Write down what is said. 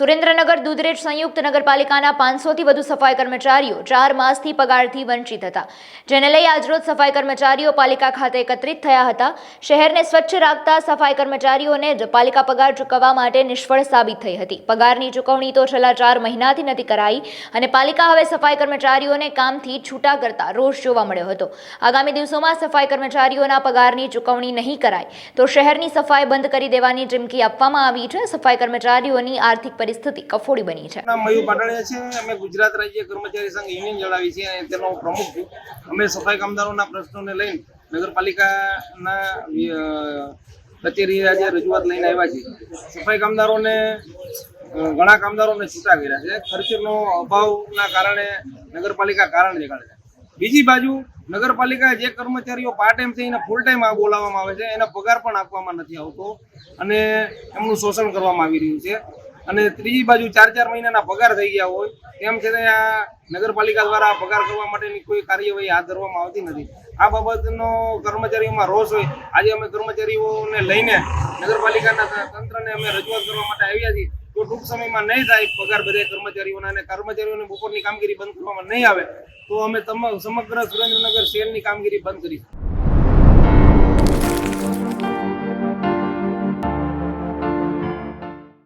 સુરેન્દ્રનગર દૂધરેજ સંયુક્ત નગરપાલિકાના પાંચસોથી વધુ સફાઈ કર્મચારીઓ ચાર માસથી પગારથી વંચિત હતા, જેને લઈ આજરોજ સફાઈ કર્મચારીઓ પાલિકા ખાતે એકત્રિત થયા હતા. શહેરને સ્વચ્છ રાખતા સફાઈ કર્મચારીઓને પાલિકા પગાર ચૂકવવા માટે નિષ્ફળ સાબિત થઈ હતી. પગારની ચૂકવણી તો છેલ્લા ચાર મહિનાથી નથી કરાઈ અને પાલિકા હવે સફાઈ કર્મચારીઓને કામથી છૂટા કરતા રોષ જોવા મળ્યો હતો. આગામી દિવસોમાં સફાઈ કર્મચારીઓના પગારની ચૂકવણી નહીં કરાય તો શહેરની સફાઈ બંધ કરી દેવાની ચીમકી આપવામાં આવી છે. સફાઈ કર્મચારીઓની આર્થિક પરિસ્થિતિ કફોડી બની છે. મયુર પાટણીયા છે. અમે ગુજરાત રાજ્ય કર્મચારી સંઘ યુનિયન જણાવી છે અને તેનો પ્રમુખ અમે સફાઈ કામદારોના પ્રશ્નોને લઈને નગરપાલિકાના કચેરી આજે રજૂઆત લઈને આવ્યા છે સફાઈ કામદારોને ઘણા કામદારોને છૂટા કર્યા છે. ખર્ચનો અભાવના કારણે નગરપાલિકા કારણ દેખાડે છે. બીજી બાજુ નગરપાલિકા જે કર્મચારીઓ પાર્ટ ટાઈમ છે, એને ફૂલ ટાઈમ આ બોલાવવામાં આવે છે. એનો પગાર પણ આપવામાં નથી આવતો અને એમનું શોષણ કરવામાં આવી રહ્યું છે. અને ત્રીજી બાજુ ચાર ચાર મહિનાના પગાર થઈ ગયા હોય, તેમ છતાં આ નગરપાલિકા દ્વારા પગાર કરવા માટેની કોઈ કાર્યવાહી હાથ ધરવામાં આવતી નથી. આ બાબતનો કર્મચારીઓમાં રોષ હોય. આજે અમે કર્મચારીઓને લઈને નગરપાલિકાના તંત્રને અમે રજૂઆત કરવા માટે આવ્યા છીએ. તો ટૂંક સમયમાં નહીં થાય પગાર બધે કર્મચારીઓના અને કર્મચારીઓને બપોરની કામગીરી બંધ કરવામાં નહીં આવે. તો અમે તમામ સમગ્ર સુરેન્દ્રનગર શહેરની કામગીરી બંધ કરીશું.